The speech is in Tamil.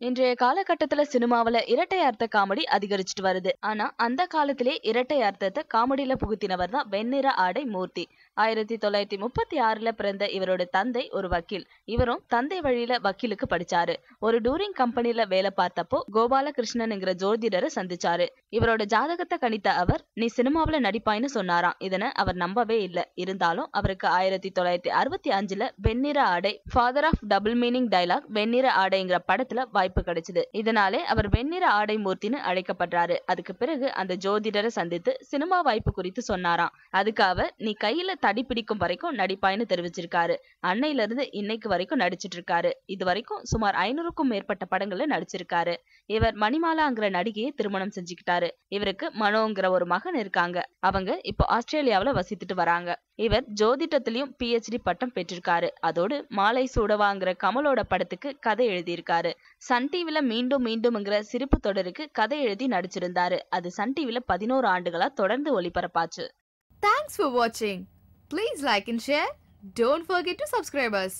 இன்றைய காலகட்டத்துல சினிமாவுல இரட்டை அர்த்த காமெடி அதிகரிச்சுட்டு வருது. ஆனா அந்த காலத்திலே இரட்டை அர்த்தத்தை காமெடியில புகுத்தினவர் தான் வெண்ணிற ஆடை மூர்த்தி. ஆயிரத்தி தொள்ளாயிரத்தி முப்பத்தி ஆறுல பிறந்த இவரோட தந்தை ஒரு வக்கீல். இவரும் தந்தை வழியில வக்கீலுக்கு படிச்சாரு. ஒரு டூரிங் கம்பெனில வேலை பார்த்தப்போ கோபாலகிருஷ்ணன்ங்கிற ஜோதிடரை சந்திச்சாரு. இவரோட ஜாதகத்தை கணித்த அவர் நீ சினிமாவுல நடிப்பாய்னு சொன்னாராம். இதனை அவர் நம்பவே இல்ல. இருந்தாலும் அவருக்கு ஆயிரத்தி தொள்ளாயிரத்தி அறுபத்தி அஞ்சுல Vennira Aadai father of double meaning dialogue Vennira ஆடைங்கிற படத்துல வாய்ப்பு வாய்ப்பு கிடைச்சது. இதனாலே அவர் வெண்ணிற ஆடை மூர்த்தின்னு அழைக்கப்படுறாரு. அதுக்கு பிறகு அந்த ஜோதிடரை சந்தித்து சினிமா வாய்ப்பு குறித்து சொன்னாராம். அதுக்கு அவர் நீ கையில தடி பிடிக்கும் வரைக்கும் நடிப்பாய்னு தெரிவிச்சிருக்காரு. அன்னையில இருந்து இன்னைக்கு வரைக்கும் நடிச்சிட்டு இருக்காரு இது வரைக்கும் சுமார் ஐநூறுக்கும் மேற்பட்ட படங்கள்ல நடிச்சிருக்காரு. இவர் மணிமாலாங்கிற நடிகையை திருமணம் செஞ்சுக்கிட்டாரு. இவருக்கு மனோங்கிற ஒரு மகன் இருக்காங்க. அவங்க இப்போ ஆஸ்திரேலியாவில வசித்துட்டு வராங்க. இவர் ஜோதிடத்திலையும் பிஹெச்டி பட்டம் பெற்றிருக்காரு. அதோடு மாலை சூடவாங்கிற கமலோட படத்துக்கு கதை எழுதியிருக்காரு. சன் சன் டிவில மீண்டும் மீண்டும்ங்கிற சிரிப்பு தொடருக்கு கதை எழுதி நடிச்சிருந்தாரு. அது சன் டிவில பதினோரு ஆண்டுகளா தொடர்ந்து ஒளிபரப்பாச்சு. Thanks for வாட்சிங் please like and share Don't forget to subscribers.